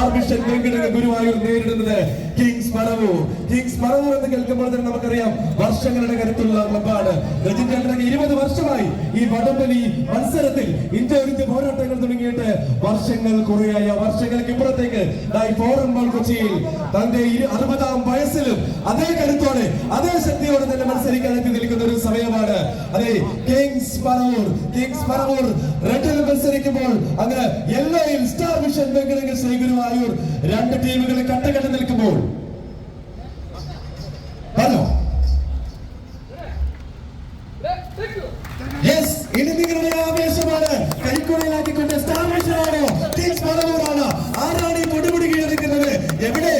Star mission Guruvayur നേരിടുന്നത് Kings Paravur kings Paravur എന്ന് കേൾക്കുമ്പോൾ തന്നെ നമുക്കറിയാം വർഷങ്ങളുടെ കരുത്തുള്ള ക്ലബാണ് രജിൻചേട്ടനൊക്കെ ഇരുപത് വർഷമായി ഈ വടംവലി മത്സരത്തിൽ ഇന്ത്യ ഇന്ത്യ പോരാട്ടങ്ങൾ തുടങ്ങിയിട്ട് വർഷങ്ങൾ കുറയായ വർഷങ്ങൾക്ക് ഇപ്പുറത്തേക്ക്. കൊച്ചിയിൽ തന്റെ അറുപതാം വയസ്സിലും അതേ കരുത്തോടെ അതേ ശക്തിയോടെ തന്നെ മത്സരിക്കാൻ എത്തി നിൽക്കുന്ന ഒരു സമയമാണ്. അതെ കിങ്സ് പറവൂർ കിങ്സ് പറവൂർ റെഡിൽ മത്സരിക്കുമ്പോൾ അങ്ങ് യെല്ലോയിൽ സ്റ്റാർ മിഷൻ വെങ്കടങ്ങൾ ശ്രീ ഗുരുവായൂർ രണ്ട് ടീമുകൾ കട്ടകട്ട് നിൽക്കുമ്പോൾ. ഹലോ യെസ് ഇനി നിങ്ങളുടെ ആവേശമാണ്. കിങ്സ് പറവൂറാണ് ആരാണ് ഈ പൊടിപൊടി കീഴടക്കുന്നത്? എവിടെ?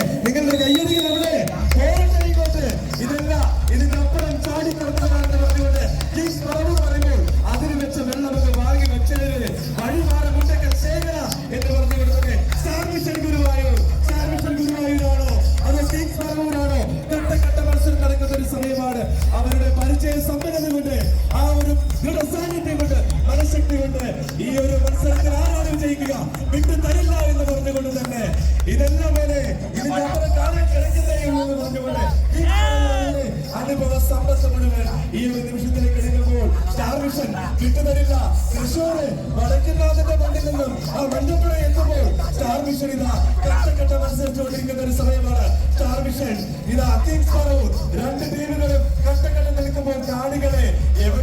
വിജയിക്കുക വിട്ടു തരില്ല എന്ന് പറഞ്ഞുകൊണ്ട് തന്നെ ഇതെല്ലാം വരെ ഇതിന്റെ അപ്പുറം കിടക്കുന്നേ എന്ന് പറഞ്ഞുകൊണ്ട് അനുഭവ സമ്പത്ത് മുഴുവൻ ഈ ഒരു നിമിഷത്തിലേക്ക് എടുക്കുമ്പോൾ സ്റ്റാർ വിഷൻ വിട്ടുതരില്ല തൃശ്ശൂര് വടക്കുന്നാഥന്റെ മണ്ണിൽ നിന്നും ആ വെള്ളപ്പുഴ എത്തുമ്പോൾ സ്റ്റാർ വിഷൻ ഇതാ ഘട്ടഘട്ട മത്സരിച്ചുകൊണ്ടിരിക്കുന്ന ഒരു സമയമാണ്. സ്റ്റാർ വിഷൻ ഇതാ പറവൂർ രണ്ട് ടീമുകളും ഘട്ടഘട്ടം നിൽക്കുമ്പോൾ കാണികളെ എവിടെ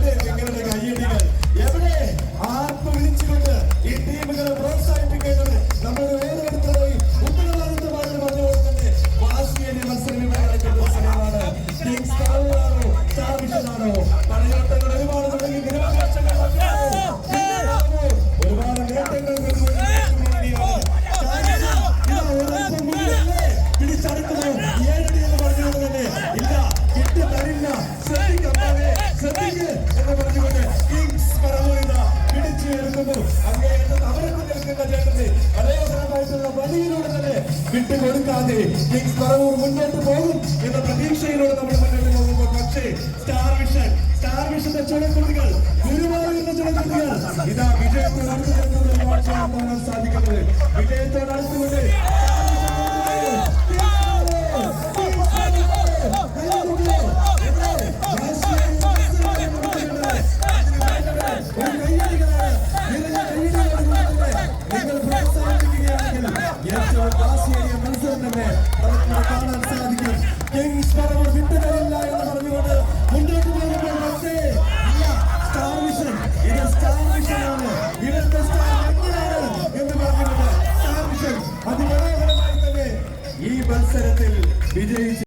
പിടിച്ചടക്കുന്നു ഏഴടി എന്ന് പറഞ്ഞുകൊണ്ട് തന്നെ ഇല്ല കിട്ടി തരില്ല. ശ്രദ്ധിക്കേ ശ്രദ്ധിക്ക് എന്ന് പറഞ്ഞുകൊണ്ട് കിങ്സ് പറവൂരിത പിടിച്ചു എടുക്കുന്നു അങ്ങേയറ്റത്ത് അവരൊക്കെ നിൽക്കുന്ന ചേട്ടന് മനോഹരമായിട്ടുള്ള വലിയിലൂടെ തന്നെ വിട്ടുകൊടുക്കാതെ കിങ്സ് പറവൂർ മുന്നോട്ട് പോകും എന്ന പ്രതീക്ഷയിലൂടെ നമ്മൾ മുന്നോട്ട് പോകുമ്പോൾ പക്ഷേ സ്റ്റാർ വിഷൻ സ്റ്റാർ വിഷന്റെ ചുണക്കുട്ടികൾ ഗുരുവായൂരിന്റെ ചുണക്കുട്ടികൾ ഇതാ വിജയത്തോട് അടുത്ത് നിൽക്കുന്ന ഒരു കാഴ്ചയാണ് കാണാൻ സാധിക്കുന്നത്. വിജയത്തോട് അടുത്തുകൊണ്ട് തന്നെ നമുക്കിവിടെ കാണാൻ സാധിക്കും